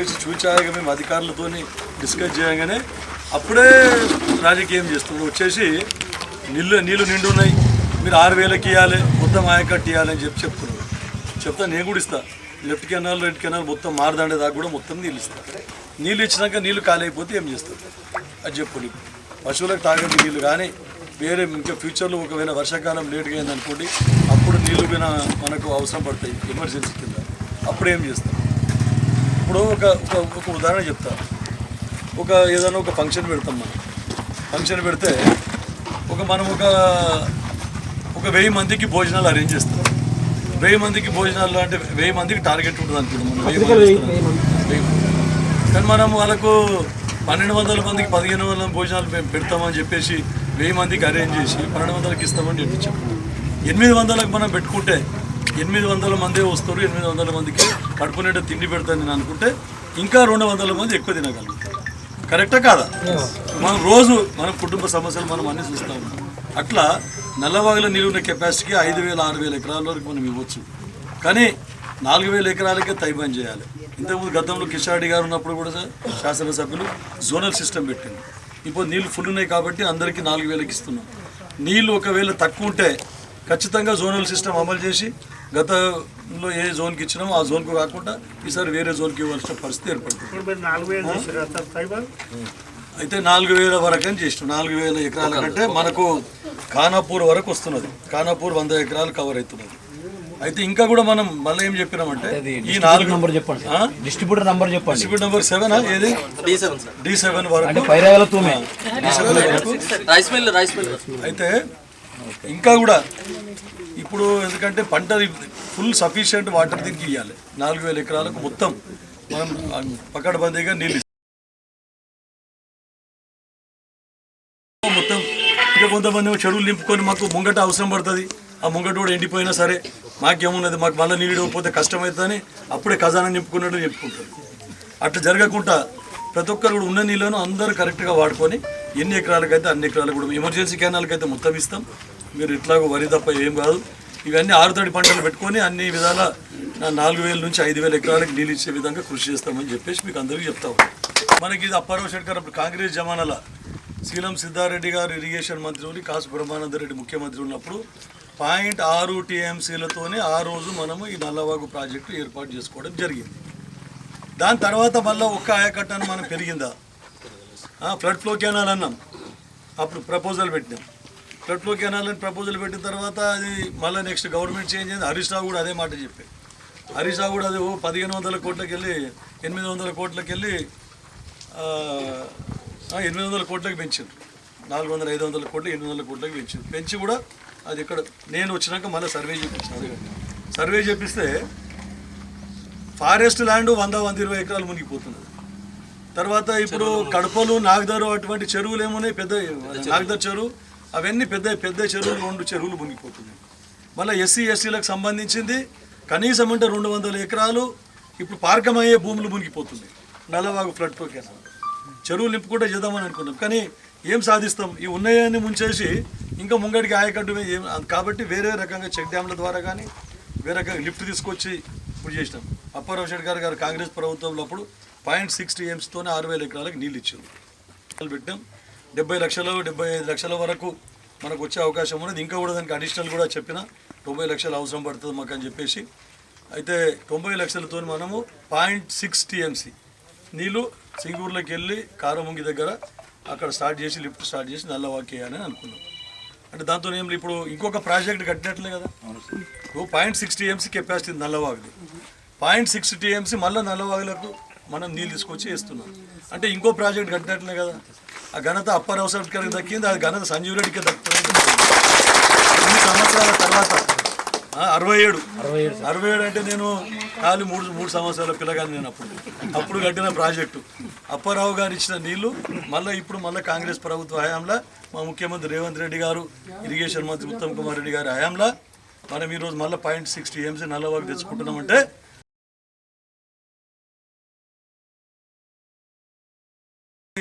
తీసుకొచ్చి చూచాక మేము అధికారులతో డిస్కస్ చేయగానే అప్పుడే రాజకీయం చేస్తున్నాడు వచ్చేసి నీళ్ళు నీళ్ళు నిండు ఉన్నాయి. మీరు ఆరు వేలకి ఇవ్వాలి మొత్తం ఆయకట్టు ఇవ్వాలని చెప్పి చెప్తున్నాడు చెప్తా నేను కూడా ఇస్తా. లెఫ్ట్ కెనాల్ రైట్ కెనాల్ మొత్తం మారదండే దాకా కూడా మొత్తం నీళ్ళు ఇస్తా. నీళ్ళు ఇచ్చినాక నీళ్ళు ఖాళీ అయిపోతే ఏం చేస్తారు అది చెప్పు పశువులకు తాగేది నీళ్ళు కానీ వేరే ఇంకా ఫ్యూచర్లో ఒకవేళ వర్షాకాలం లేట్గా అయింది అనుకోండి అప్పుడు నీళ్ళు మీద మనకు అవసరం పడతాయి ఎమర్జెన్సీ కింద. అప్పుడు ఏం చేస్తాం? ఇప్పుడు ఒక ఒక ఉదాహరణ చెప్తా. ఒక ఏదైనా ఒక ఫంక్షన్ పెడతాం మనం. ఫంక్షన్ పెడితే ఒక మనం ఒక ఒక వెయ్యి మందికి భోజనాలు అరేంజ్ చేస్తాం. వెయ్యి మందికి భోజనాలు అంటే వెయ్యి మందికి టార్గెట్ ఉంటుంది అనుకుంటాం. కానీ మనం వాళ్ళకు పన్నెండు వందల మందికి పదిహేను వందల భోజనాలు మేము పెడతామని చెప్పేసి వెయ్యి మందికి అరేంజ్ చేసి పన్నెండు వందలకి ఇస్తామని చెప్పించాం ఎనిమిది వందలకు మనం పెట్టుకుంటే ఎనిమిది వందల మందే వస్తారు ఎనిమిది వందల మందికి కడుపునేట తిండి పెడతాను నేను అనుకుంటే ఇంకా రెండు వందల మంది ఎక్కువ తినగలుగుతారు. కరెక్టా కాదా? మనం రోజు మన కుటుంబ సమస్యలు మనం అన్ని చూస్తాం అట్లా నల్లవాగుల నీళ్ళు ఉన్న కెపాసిటీకి ఐదు వేల ఆరు వేల ఎకరాల వరకు మనం ఇవ్వచ్చు. కానీ నాలుగు వేల ఎకరాలకే తైబాన్ చేయాలి. ఇంతకుముందు గతంలో కిషారెడ్డి గారు ఉన్నప్పుడు కూడా సార్ శాసనసభ్యులు జోనల్ సిస్టమ్ పెట్టింది. ఇప్పుడు నీళ్ళు ఫుల్ ఉన్నాయి కాబట్టి అందరికీ నాలుగు వేలకి ఇస్తున్నాం. నీళ్ళు ఒకవేళ తక్కువ ఉంటే ఖచ్చితంగా జోనల్ సిస్టమ్ అమలు చేసి గతంలో ఏ జోన్కి ఇచ్చినామో ఆ జోన్కు కాకుండా ఈసారి వేరే జోన్కి ఇవ్వాల్సిన పరిస్థితి ఏర్పడుతుంది. అయితే నాలుగు వేల వరకు అని చేసినాం. నాలుగు వేల ఎకరాల కంటే మనకు ఖానాపూర్ వరకు వస్తున్నది. ఖానాపూర్ వంద ఎకరాలు కవర్ అవుతున్నది. అయితే ఇంకా కూడా మనం మళ్ళీ ఏం చెప్పినామంటే ఈ నాలుగు నంబర్ చెప్పండి. డిస్ట్రిబ్యూటర్ నంబర్ చెప్పండి. డిస్ట్రిబ్యూట్ నెంబర్ సెవెన్ ఏది? D seven sir D seven వరకు. అయితే ఇంకా కూడా ఇప్పుడు ఎందుకంటే పంట ఫుల్ సఫిషియంట్ వాటర్ దీనికి ఇవ్వాలి నాలుగు వేల ఎకరాలకు మొత్తం మనం పకడ్బందీగా నీళ్ళు మొత్తం ఇక కొంతమంది చెరువులు నింపుకొని మాకు ముంగట అవసరం పడుతుంది. ఆ ముంగట కూడా ఎండిపోయినా సరే మాకేమున్నది? మాకు మళ్ళీ నీళ్ళు ఇవ్వకపోతే కష్టమవుతుందని అప్పుడే ఖజానా నింపుకున్నట్టు చెప్పుకుంటారు అట్లా జరగకుండా ప్రతి ఒక్కరు కూడా ఉన్న నీళ్ళను అందరూ కరెక్ట్గా వాడుకొని ఎన్ని ఎకరాలకైతే అన్ని ఎకరాలకు కూడా ఎమర్జెన్సీ కెనాల్కి అయితే మొత్తం ఇస్తాం. మీరు ఇట్లాగో వరి తప్ప ఏం కాదు. ఇవన్నీ ఆరుతడి పంటలు పెట్టుకొని అన్ని విధాల నాలుగు వేల నుంచి ఐదు వేల ఎకరాలకు నీళ్ళు ఇచ్చే విధంగా కృషి చేస్తామని చెప్పేసి మీకు అందరికీ చెప్తా మనకి ఇది అప్పారావు శెట్కర్ అప్పుడు కాంగ్రెస్ జమానాల శీలం సిద్ధారెడ్డి గారు ఇరిగేషన్ మంత్రి ఉండి కాసు బ్రహ్మానందరెడ్డి ముఖ్యమంత్రి ఉన్నప్పుడు పాయింట్ ఆరు టీఎంసీలతోనే ఆ రోజు మనము ఈ నల్లవాగు ప్రాజెక్టు ఏర్పాటు చేసుకోవడం జరిగింది. దాని తర్వాత మళ్ళీ ఒక్క ఆయకట్టను మనం పెరిగిందా? ఫ్లడ్ ఫ్లో కెనాల్ అన్నాం. అప్పుడు ప్రపోజల్ పెట్టినాం. ఫ్లో కెనాల్ అని ప్రపోజల్ పెట్టిన తర్వాత అది మళ్ళీ నెక్స్ట్ గవర్నమెంట్ చేంజ్ అయింది. హరీష్ రావు కూడా అదే మాట చెప్పారు హరీష్ రావు కూడా అది ఓ పదిహేను వందల కోట్లకి వెళ్ళి ఎనిమిది వందల కోట్లకి వెళ్ళి ఎనిమిది వందల కోట్లకి పెంచారు నాలుగు వందల ఐదు వందల కోట్లు ఎనిమిది వందల కోట్లకి పెంచారు పెంచి కూడా అది ఇక్కడ నేను వచ్చినాక మళ్ళీ సర్వే చేయించాను అదే సర్వే చేపిస్తే ఫారెస్ట్ ల్యాండ్ వంద వంద ఇరవై ఎకరాలు మునిగిపోతున్నది. తర్వాత ఇప్పుడు కడపలు నాగదరు అటువంటి చెరువులు ఏమున్నాయి? పెద్ద నాగదర్ చెరువు అవన్నీ పెద్ద పెద్ద చెరువులు రెండు చెరువులు మునిగిపోతున్నాయి. మళ్ళీ ఎస్సీ ఎస్టీలకు సంబంధించింది కనీసం అంటే రెండు వందల ఎకరాలు ఇప్పుడు పార్కమయ్యే భూములు మునిగిపోతున్నాయి. నల్లవాగు ఫ్లడ్ కెనాల్ చెరువులు నింపుకుంటే చేద్దామని అనుకున్నాం. కానీ ఏం సాధిస్తాం? ఈ ఉన్నాయని ముంచేసి ఇంకా ముంగడికి ఆయకట్టు ఏం కాబట్టి వేరే రకంగా చెక్ డ్యామ్ల ద్వారా కానీ వేరే రకంగా లిఫ్ట్ తీసుకొచ్చి ఇప్పుడు చేసినాం. అప్పారావు షెడ్ గారు గారు కాంగ్రెస్ ప్రభుత్వంలో అప్పుడు పాయింట్ సిక్స్టీ ఎయిమ్స్తోనే ఆరు వేల ఎకరాలకు నీళ్ళు ఇచ్చారు. పెట్టాం. డెబ్బై లక్షలు డెబ్బై ఐదు లక్షల వరకు మనకు వచ్చే అవకాశం ఉన్నది. ఇంకా కూడా దానికి అడిషనల్ కూడా చెప్పిన తొంభై లక్షలు అవసరం పడుతుంది మాకు అని చెప్పేసి. అయితే తొంభై లక్షలతో మనము పాయింట్ సిక్స్ టీఎంసీ నీళ్ళు సింగూరులోకి వెళ్ళి కారముంగి దగ్గర అక్కడ స్టార్ట్ చేసి లిఫ్ట్ స్టార్ట్ చేసి నల్లవాకి అని అనుకున్నాం. అంటే దాంతో ఏం ఇప్పుడు ఇంకొక ప్రాజెక్ట్ కట్టినట్లే కదా. ఇప్పుడు పాయింట్ సిక్స్ టీఎంసీ కెపాసిటీ నల్లవాగుది పాయింట్ సిక్స్ టీఎంసీ మళ్ళీ నల్లవాగులకు మనం నీళ్ళు తీసుకొచ్చి వేస్తున్నాం. అంటే ఇంకో ప్రాజెక్ట్ కట్టినట్లే కదా. ఆ ఘనత అప్పర్ అవసరం దక్కింది అది ఘనత సంజీవ్ రెడ్డికి దక్కుతుంది ఎన్ని సంవత్సరాల తర్వాత ఆ, అరవై ఏడు. అరవై ఏడు అంటే నేను ఖాళీ మూడు మూడు సంవత్సరాల పిల్లగాని నేను అప్పుడు. అప్పుడు కట్టిన ప్రాజెక్టు. అప్పారావు గారు ఇచ్చిన నీళ్ళు మళ్ళీ ఇప్పుడు మళ్ళీ కాంగ్రెస్ ప్రభుత్వ హయాంలో మా ముఖ్యమంత్రి రేవంత్ రెడ్డి గారు ఇరిగేషన్ మంత్రి ఉత్తమ్ కుమార్ రెడ్డి గారి హయాంలో మనం ఈరోజు మళ్ళీ పాయింట్ సిక్స్ టీఎంసీ నల్లవాకు తెచ్చుకుంటున్నామంటే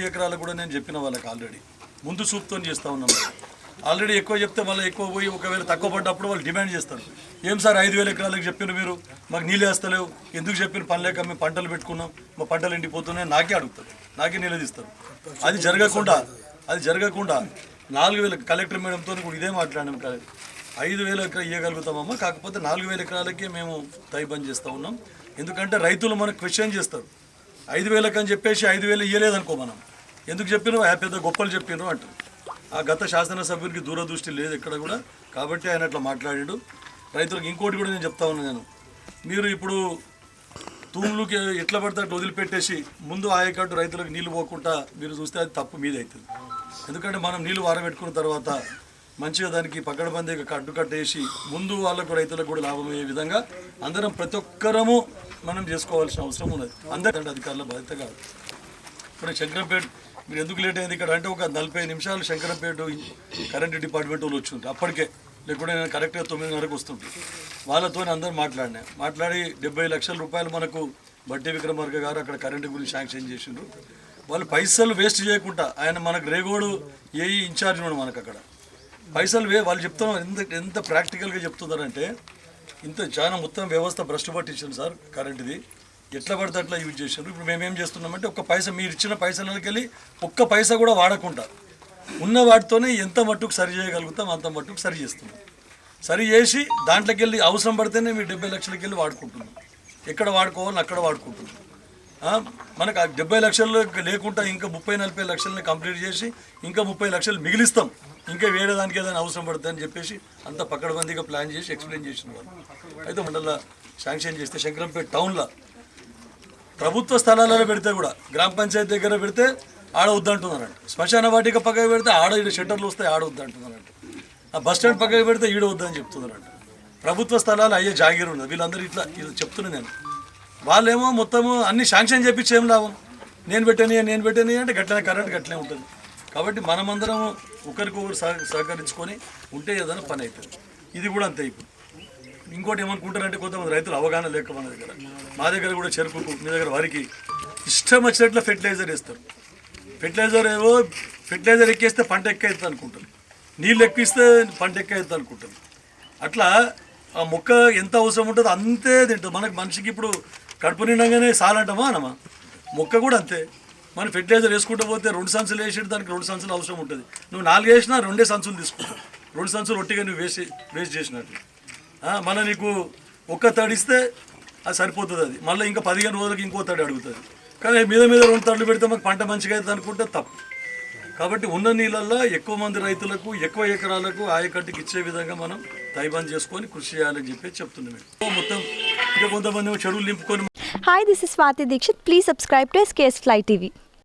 ఎకరాలు కూడా నేను చెప్పిన వాళ్ళకి ఆల్రెడీ ముందు చూపుతో చేస్తా ఉన్నాం. ఆల్రెడీ ఎక్కువ చెప్తే మళ్ళీ ఎక్కువ పోయి ఒకవేళ తక్కువ పడ్డప్పుడు వాళ్ళు డిమాండ్ చేస్తారు. ఏం సార్ ఐదు వేల ఎకరాలకు చెప్పిన మీరు? మాకు నీళ్ళు వేస్తలేవు. ఎందుకు చెప్పిన పని లేక మేము పంటలు పెట్టుకున్నాం. మా పంటలు ఎండిపోతున్నాయి నాకే అడుగుతారు. నాకే నిలదీస్తారు. అది జరగకుండా అది జరగకుండా నాలుగు వేల కలెక్టర్ మేడంతో కూడా ఇదే మాట్లాడాం కదా ఐదు వేల ఎకరా ఇవ్వగలుగుతామమ్మా కాకపోతే నాలుగు వేల ఎకరాలకే మేము తై బంద్ చేస్తూ ఉన్నాం. ఎందుకంటే రైతులు మనకు క్వశ్చన్ చేస్తారు. ఐదు వేలకు అని చెప్పేసి ఐదు వేలు ఇవ్వలేదనుకో మనం. ఎందుకు చెప్పినావు? ఆ పెద్ద గొప్పలు చెప్పినావు అంటారు. ఆ గత శాసనసభ్యునికి దూరదృష్టి లేదు ఇక్కడ కూడా. కాబట్టి ఆయన అట్లా మాట్లాడాడు. రైతులకు ఇంకోటి కూడా నేను చెప్తా ఉన్నాను నేను. మీరు ఇప్పుడు తూములుకి ఎట్లా పడితే అట్లా వదిలిపెట్టేసి ముందు ఆయకట్టు రైతులకు నీళ్ళు పోకుండా మీరు చూస్తే అది తప్పు మీద అవుతుంది. ఎందుకంటే మనం నీళ్ళు వారబెట్టుకున్న తర్వాత మంచిగా దానికి పక్కడబందీగా కట్టు కట్టేసి ముందు వాళ్ళకు రైతులకు కూడా లాభం అయ్యే విధంగా అందరం ప్రతి ఒక్కరము మనం చేసుకోవాల్సిన అవసరం ఉన్నది. అందరికంటే అధికారుల బాధ్యత కాదు. ఇప్పుడు శంకరంపేట మీరు ఎందుకు లేట్ అయింది ఇక్కడ? అంటే ఒక నలభై నిమిషాలు శంకరంపేట కరెంట్ డిపార్ట్మెంట్ వాళ్ళు వచ్చి అప్పటికే లేకుంటే నేను కరెక్ట్గా తొమ్మిదిన్నరకు వస్తుంటే వాళ్ళతో అందరూ మాట్లాడినా. మాట్లాడి డెబ్బై లక్షల రూపాయలు మనకు బట్టి విక్రమార్క గారు అక్కడ కరెంటు గురించి శాంక్షన్ చేసిండ్రు. వాళ్ళు పైసలు వేస్ట్ చేయకుండా ఆయన మనకు రేగోడు ఏఈ ఇన్ఛార్జ్ ఉన్నాడు మనకు అక్కడ. పైసలు వే వాళ్ళు చెప్తున్నారు ఎంత ఎంత ప్రాక్టికల్గా చెప్తున్నారంటే ఇంత చాలా మొత్తం వ్యవస్థ భ్రష్టు పట్టించారు సార్ కరెంటుది. ఎట్లా పడితే అట్లా యూజ్ చేశారు. ఇప్పుడు మేమేం చేస్తున్నామంటే ఒక్క పైసా మీరు ఇచ్చిన పైసలకి వెళ్ళి ఒక్క పైసా కూడా వాడకుండా ఉన్న వాటితోనే ఎంత మట్టుకు సరి చేయగలుగుతాం అంత మట్టుకు సరి చేస్తున్నాం. సరి చేసి దాంట్లోకి వెళ్ళి అవసరం పడితేనే మీరు డెబ్బై లక్షలకి వెళ్ళి వాడుకుంటున్నాం. ఎక్కడ వాడుకోవాలని అక్కడ వాడుకుంటున్నాం. మనకు ఆ డెబ్బై లక్షలు లేకుండా ఇంకా ముప్పై నలభై లక్షలని కంప్లీట్ చేసి ఇంకా ముప్పై లక్షలు మిగిలిస్తాం. ఇంకా వేరే దానికి ఏదైనా అవసరం పడుతుందని చెప్పేసి అంత పక్కడబందీగా ప్లాన్ చేసి ఎక్స్ప్లెయిన్ చేసిన వాళ్ళు. అయితే మండల శాంక్షన్ చేస్తే శంకరంపేట టౌన్లో ప్రభుత్వ స్థలాలలో పెడితే కూడా గ్రామ పంచాయతీ దగ్గర పెడితే ఆడ వద్దంటున్నారంట. శ్మశాన వాటిక పక్కకు పెడితే ఆడ ఈడ షట్టర్లు వస్తాయి ఆడ వద్దంటున్నారంట. ఆ బస్ స్టాండ్ పక్కకు పెడితే ఈడ వద్దని చెప్తున్నారంట. ప్రభుత్వ స్థలాలు అయ్యే జాగీరు ఉన్నది వీళ్ళందరూ ఇట్లా ఇది చెప్తున్నా నేను. వాళ్ళేమో మొత్తము అన్ని శాంక్షన్ చేపించి ఏం లాభం? నేను పెట్టని నేను పెట్టని అంటే గట్లనే కరెంట్ గట్లనే ఉంటుంది. కాబట్టి మనమందరం ఒకరికొకరు సహ సహకరించుకొని ఉంటే ఏదైనా పని అవుతుంది ఇది కూడా అంతే ఇప్పుడు. ఇంకోటి ఏమనుకుంటారంటే కొంతమంది రైతులు అవగాహన లేక మన దగ్గర. మా దగ్గర కూడా చెరుకు మీ దగ్గర వరికి ఇష్టం వచ్చినట్లు ఫెర్టిలైజర్ వేస్తారు. ఫెర్టిలైజర్ ఏవో ఫెర్టిలైజర్ ఎక్కేస్తే పంట ఎక్కవుతుంది అనుకుంటారు. నీళ్ళు ఎక్కిస్తే పంట ఎక్కవుతుంది అనుకుంటారు. అట్లా ఆ మొక్క ఎంత అవసరం ఉంటుందో అంతే తింటుంది. మనకు మనిషికి ఇప్పుడు కడుపు నిండంగానే సాలంటామా అనమా మొక్క కూడా అంతే. మనం ఫెర్టిలైజర్ వేసుకుంటూ పోతే రెండు సంచులు వేసి దానికి రెండు సంచులు అవసరం ఉంటుంది. నువ్వు నాలుగు వేసినా రెండే సంచులు తీసుకుంటావు. రెండు సంచులు ఒట్టిగా నువ్వు వేసి వేస్ట్ చేసినట్టు. మన మళ్ళీ నీకు ఒక్క తడిస్తే అది సరిపోతుంది అది. మళ్ళీ ఇంకా పదిహేను రోజులకి ఇంకో తడి అడుగుతుంది. కానీ మీద మీద రెండు తడులు పెడితే మాకు పంట మంచిగా అవుతుంది అనుకుంటే తప్పు. కాబట్టి ఉన్న నీళ్ళల్లో ఎక్కువ మంది రైతులకు ఎక్కువ ఎకరాలకు ఆయకట్టుకి ఇచ్చే విధంగా మనం తైబంద్ చేసుకొని కృషి చేయాలని చెప్పి చెప్తున్నాం మొత్తం ఇంకా కొంతమంది చెరువులు నింపుకొని Hi, this is Swati Dikshit. Please subscribe to SKS Fly TV.